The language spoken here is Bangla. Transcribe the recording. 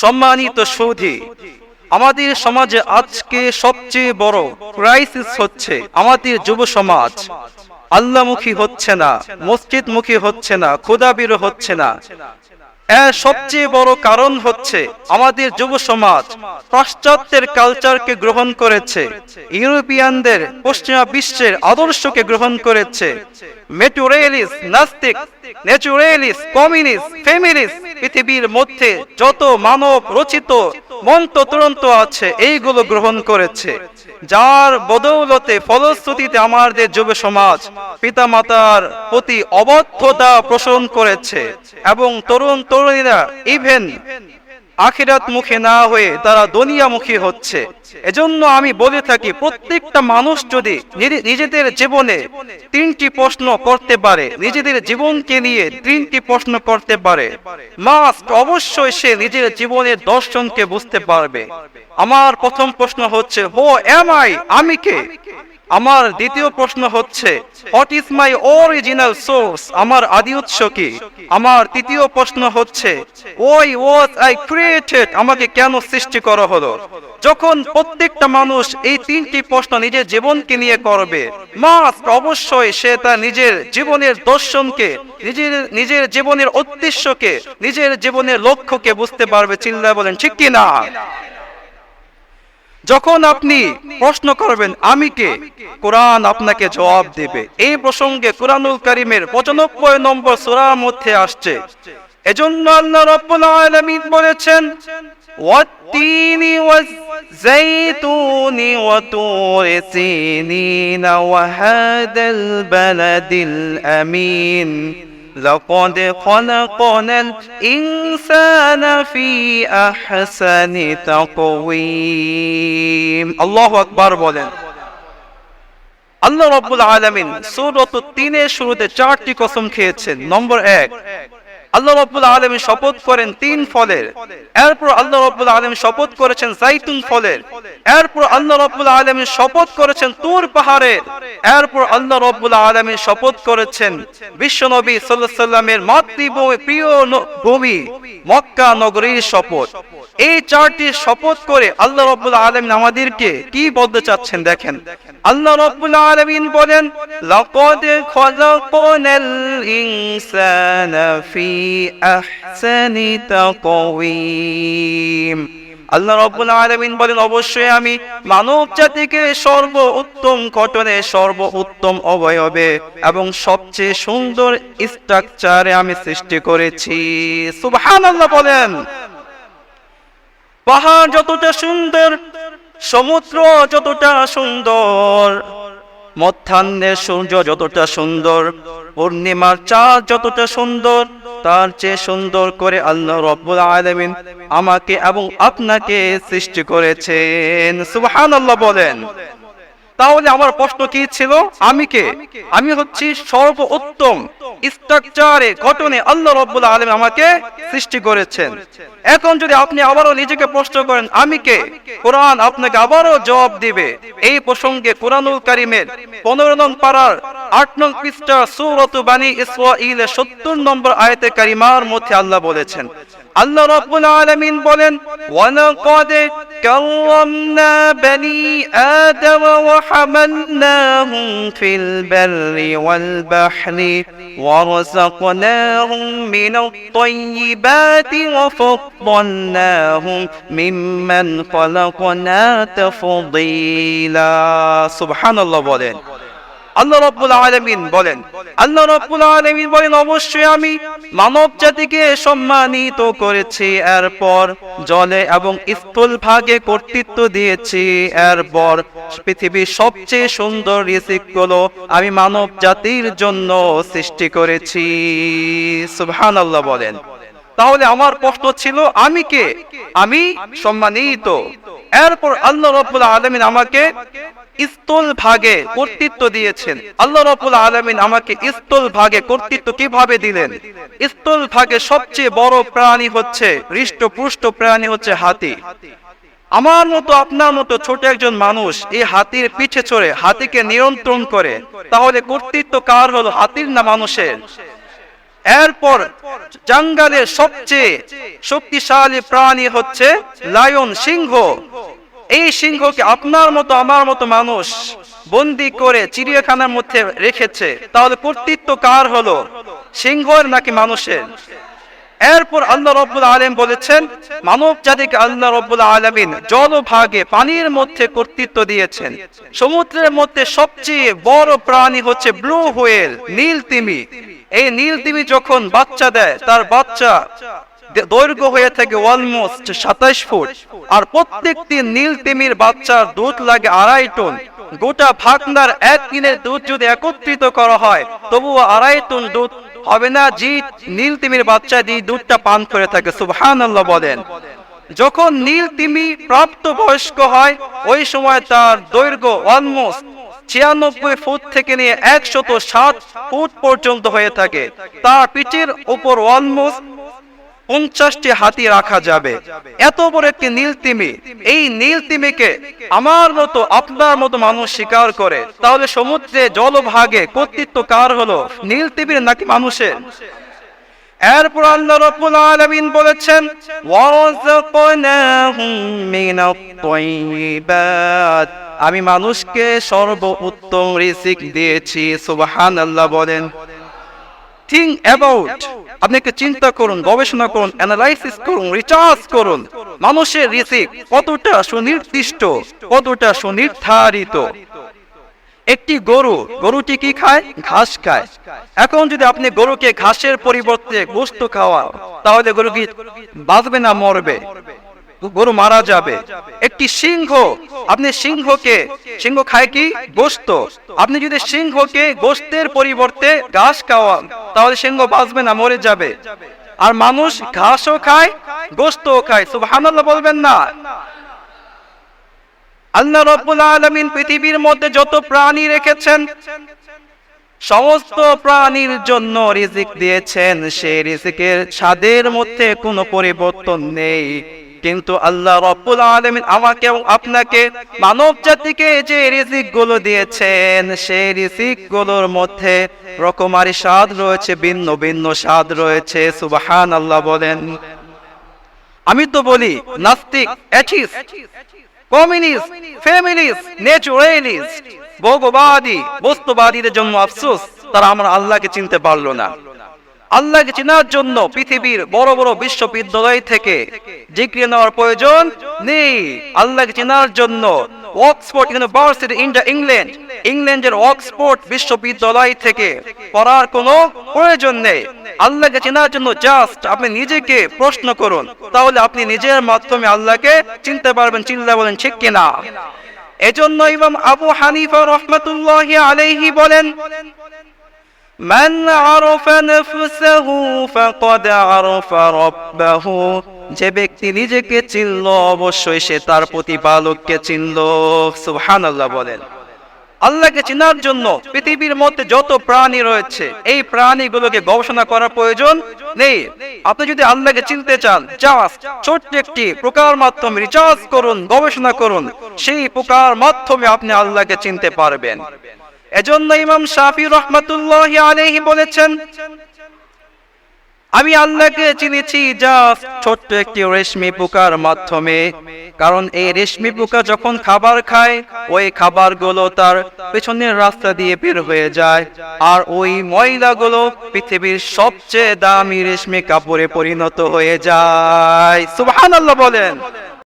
সম্মানিত সৌধি, আমাদের সমাজে আজকে সবচেয়ে বড় ক্রাইসিস হচ্ছে আমাদের যুব সমাজ। আল্লাহমুখী হচ্ছে না, মসজিদমুখী হচ্ছে না ক্ষুদাবির হচ্ছে না। সবচেয়ে বড় কারণ হচ্ছে আমাদের যুব সমাজ পাশ্চাত্যের কালচারকে গ্রহণ করেছে, ইউরোপিয়ানদের পশ্চিমা বিশ্বের আদর্শকে গ্রহণ করেছে। মেটুরিয়ালিস নাস্তিক ন্যাচুরালিস কমিউনিস্ট ফেমিনিস্ট পৃথিবীর মধ্যে যত মানব রচিত মন্ত্র তুরন্ত আছে, এইগুলো গ্রহণ করেছে। যার বদৌলতে ফলশ্রুতিতে আমাদের যুব সমাজ পিতামাতার প্রতি অবদ্ধতা পোষণ করেছে এবং তরুণ তরুণীরা ইভেন আখিরাত মুখে না হয়ে তারা দুনিয়ামুখী হচ্ছে। এজন্য আমি বলে থাকি, প্রত্যেকটা মানুষ যদি নিজ- নিজেদের জীবনে তিনটি প্রশ্ন করতে পারে, নিজেদের জীবনকে নিয়ে তিনটি প্রশ্ন করতে পারে মাস্ট অবশ্যই সে নিজের জীবনের দর্শনকে বুঝতে পারবে। আমার প্রথম প্রশ্ন হচ্ছে হো এম আই আমি কে? আমার দ্বিতীয় প্রশ্ন হচ্ছে what is my original source আমার আদি উৎস কি? আমার তৃতীয় প্রশ্ন হচ্ছে ওই ওয়াজ আই ক্রিয়েটেড আমাকে কেন সৃষ্টি করা হলো? যখন প্রত্যেকটা মানুষ এই তিনটি প্রশ্ন নিজের জীবনকে নিয়ে করবে মাস্ট অবশ্যই সে তার নিজের জীবনের দর্শনকে, নিজের নিজের জীবনের উদ্দেশ্যকে, নিজের জীবনের লক্ষ্যকে বুঝতে পারবে। চিল্লা বলেন, ঠিক কি না যখন আপনি প্রশ্ন করবেন আমি কে কোরআন আপনাকে জবাব দেবে এই প্রসঙ্গে কোরআনুল করিমের পঁচানব্বই নম্বর সূরার মধ্যে আসছে এজন্য আল্লাহ রাব্বুল আলামিন বলেছেন والتين والزيتون وطور سينين وهذا البلد الأمين لقد خلقنا الإنسان في أحسن تقويم الله أكبر বলেন আল্লাহ রব্বুল আলামিন সূরাত তিনের শুরুতে চারটি কসম খেয়েছেন নম্বর এক আল্লাহ রব্বুল আলামিন শপথ করেন তিন ফলের এরপর আল্লাহ রব্বুল আলামিন শপথ করেছেন জাইতুন ফলের এরপর আল্লাহ রব্বুল আলামিন শপথ করেছেন তুর পাহাড়ে। এরপর আল্লাহ রব্বুল আলামিন শপথ করেছেন বিশ্বনবী সাল্লামের মাতৃভূমি, প্রিয় ভূমি, মক্কা নগরীর শপথ। এই চারটি শপথ করে আল্লাহ রব্বুল আলামিন আমাদেরকে কি বলতে চাচ্ছেন দেখেন। আল্লাহ রব্বুল আলমিন বলেন ফি আহসানি তাকওয়িম। আল্লাহ রব্বুল আলামিন বলেন, অবশ্যই আমি মানব জাতিকে সর্ব উত্তম গঠনে সর্ব উত্তম অবয়বে এবং সবচেয়ে সুন্দর স্ট্রাকচারে আমি সৃষ্টি করেছি। সুবহানাল্লাহ বলেন। পাহাড় যতটা সুন্দর, সমুদ্র যতটা সুন্দর, মধ্যাহ্নের সূর্য যতটা সুন্দর, পূর্ণিমার চাঁদ যতটা সুন্দর তার চেয়ে সুন্দর করে আল্লাহ রব্বুল আলমিন আমাকে এবং আপনাকে সৃষ্টি করেছেন। সুবাহ বলেন। তাহলে আমার প্রশ্ন কি ছিল? আমি কে? আমি হচ্ছি সর্ব উত্তম স্ট্রাকচারে গঠনে আল্লাহ রব্বুল আলম আমাকে সৃষ্টি করেছেন। এখন যদি আপনি আবারও নিজেকে প্রশ্ন করেন আমি কে? কোরআন আপনাকে আবারও জবাব দিবে। এই প্রসঙ্গে কোরআনুল কারিমের পনেরো নং পাড়ার আট নং পৃষ্ঠা সুরত বানী ইসরাইল সত্তর নম্বর আয়তে কারিমার মধ্যে আল্লাহ বলেছেন আল্লাহ রাব্বুল আলামিন বলেন ওয়ালাকাদ কাররামনা বনি আদম ওয়া হামালনাহুম ফিল বাররি ওয়াল বাহরি ওয়ারযাকনাহুম মিনাত তাইয়্যিবাতি ওয়া ফাদ্দালনাহুম মিম্মান খালাকনা তাফদীলা সুবহানাল্লাহ বলেন আল্লাহ রাব্বুল আলামিন বলেন। আল্লাহ রাব্বুল আলামিন বলেন, অবশ্যই আমি মানব জাতিকে সম্মানিত করেছি, এরপর জলে এবং স্থূল ভাগে কর্তৃত্ব দিয়েছি, এরপর পৃথিবীর সবচেয়ে সুন্দর রিজিকগুলো আমি মানব জাতির জন্য সৃষ্টি করেছি। সুবহানাল্লাহ বলেন। তাহলে আমার প্রশ্ন ছিল, আমি কে? আমি সম্মানিত। এরপর আল্লাহ রব্বুল আলমিন আমাকে স্থূল ভাগে কর্তৃত্ব দিয়েছেন। আল্লাহ রব্বুল আলমিন আমাকে স্থূল ভাগে কর্তৃত্ব কীভাবে দিলেন? স্থূল ভাগে সবচেয়ে বড় প্রাণী হচ্ছে, হৃষ্টপুষ্ট প্রাণী হচ্ছে হাতি। আমার মতো, আপনার মতো ছোট একজন মানুষ এই হাতির পিছে চড়ে, হাতিকে নিয়ন্ত্রণ করে, তাহলে কর্তৃত্ব কার হলো? হাতির না মানুষের? এরপর জঙ্গলের সবচেয়ে শক্তিশালী প্রাণী হচ্ছে লায়ন সিংহ। এই সিংহকে আপনার মতো, আমার মতো মানুষ বন্দি করে চিড়িয়াখানার মধ্যে রেখেছে। তাহলে কর্তৃত্ব কার হলো? সিংহের নাকি মানুষের? এরপর আল্লাহ রব্বুল আলম বলেছেন, মানব জাতিকে আল্লাহ রব্বুল আলমিন জলভাগে পানির মধ্যে কর্তৃত্ব দিয়েছেন। সমুদ্রের মধ্যে সবচেয়ে বড় প্রাণী হচ্ছে ব্লু হোয়েল, নীল তিমি। এই নীল তিমি যখন বাচ্চা দেয়, তার বাচ্চা দৈর্ঘ্য হয়ে থাকে অলমোস্ট সাতাশ ফুট। আর প্রত্যেকটি নীল তিমির বাচ্চার দুধ লাগে আড়াই টন। গোটা ভাগনার এক দিনের দুধ যদি একত্রিত করা হয়, তবুও আড়াই টন দুধ হবে না। নীল তিমির বাচ্চা দিয়ে দুধটা পান করে থাকে সুবহান বলেন। যখন নীল তিমি প্রাপ্ত বয়স্ক হয়, ওই সময় তার দৈর্ঘ্য অলমোস্ট ছিয়ানব্বই ফুট থেকে নিয়ে একশত সাত ফুট পর্যন্ত হয়ে থাকে। তার পিঠের উপর অলমোস্ট পঞ্চাশটি হাতি রাখা যাবে। এত বড় একটি নীল তিমি এই নীল তিমিকে আমার মতো, আপনার মতো মানুষ স্বীকার করে। তাহলে সমুদ্রে জলভাগে কর্তৃত্ব কার হলো? নীল তিমির নাকি মানুষের? এরপর বলেছেন আমি মানুষকে সর্ব উত্তম রিজিক দিয়েছি, সুবহানাল্লাহ বলেন। থিঙ্ক অ্যাবাউট আপনি একটু চিন্তা করুন, গবেষণা করুন অ্যানালাইসিস করুন রিচার্জ করুন। মানুষের রিজিক কতটা সুনির্দিষ্ট, কতটা সুনির্ধারিত? একটি গরু, গরুটি কি খায়? ঘাস খায়। এখন যদি আপনি গরুকে ঘাসের পরিবর্তে গোস্ত খাওয়া তাহলে গরু কি বাঁচবে না, মরবে? গরু মারা যাবে। একটি সিংহ, আপনি সিংহকে সিংহ খায় কি? গোস্ত। আপনি যদি সিংহকে গোস্তের পরিবর্তে ঘাস খাওয়ান, তাহলে সিংহ বাঁচবে না, মরে যাবে। আর মানুষ ঘাসও খায়, গোস্তও খায়। সুবহানাল্লাহ বলবেন না। আল্লাহ রব্বুল আলামিন পৃথিবীর মধ্যে যত প্রাণী রেখেছেন, সমস্ত প্রাণীর জন্য রিজিক দিয়েছেন। সেই রিজিকের স্বাদের মধ্যে কোনো পরিবর্তন নেই। কিন্তু আল্লাহ রব্বুল আলামিন আমাকে এবং আপনাকে মানব জাতিকে যে রিজিকগুলো দিয়েছেন, সেই রিজিকগুলোর মধ্যে রকমারি স্বাদ রয়েছে, ভিন্ন ভিন্ন স্বাদ রয়েছে। সুবাহান আল্লাহ বলেন। আমি তো বলি, নাস্তিক, অ্যাথিস্ট, কমিউনিস্ট ফেমিনিস্ট নেচুরালিস্ট ভোগবাদী, বস্তুবাদীদের জন্য আফসোস, তারা আমরা আল্লাহকে চিনতে পারল না। আল্লাহকে চেনার জন্য পৃথিবীর বড় বড় বিশ্ববিদ্যালয় থেকে ডিগ্রি নেওয়ার প্রয়োজন নেই। আল্লাহকে চেনার জন্য অক্সফোর্ড ইউনিভার্সিটি ইন্ডিয়া ইংল্যান্ড, ইংল্যান্ডের অক্সফোর্ড বিশ্ববিদ্যালয় থেকে পড়ার কোনো প্রয়োজন নেই। আল্লাহকে চেনার জন্য জাস্ট আপনি নিজেকে প্রশ্ন করুন, তাহলে আপনি নিজের মাধ্যমে আল্লাহকে চিনতে পারবেন চিন্তা বলেন, ঠিক কিনা? এজন্য ইমাম আবু হানিফা রহমতুল্লাহ আলাইহি বলেন من عرف نفسه فقد عرف ربه যে ব্যক্তি নিজেকে চিনল অবশ্যই সে তার প্রতিপালককে চিনল সুবহানাল্লাহ বলেন আল্লাহকে চেনার জন্য পৃথিবীর মধ্যে যত প্রাণী রয়েছে এই প্রাণীগুলোকে গবেষণা করার প্রয়োজন নেই আপনি যদি আল্লাহকে চিনতে চান জাস্ট ছোট্ট একটি প্রকার মাধ্যমে রিচার্জ করুন গবেষণা করুন সেই প্রকার মাধ্যমে আপনি আল্লাহকে চিনতে পারবেন এজন্য ইমাম শাফি রহমাতুল্লাহ আলাইহি বলেছেন, আমি আল্লাহকে চিনেছি জাস্ট ছোট্ট একটি রেশমি পোকার মাধ্যমে। কারণ এই রেশমি পোকা যখন খাবার খায়, ওই খাবারগুলো তার পেছনের রাস্তা দিয়ে বের হয়ে যায়। আর ওই ময়লাগুলো পৃথিবীর সবচেয়ে দামি রেশমি কাপড়ে পরিণত হয়ে যায়। সুবহানাল্লাহ বলেন।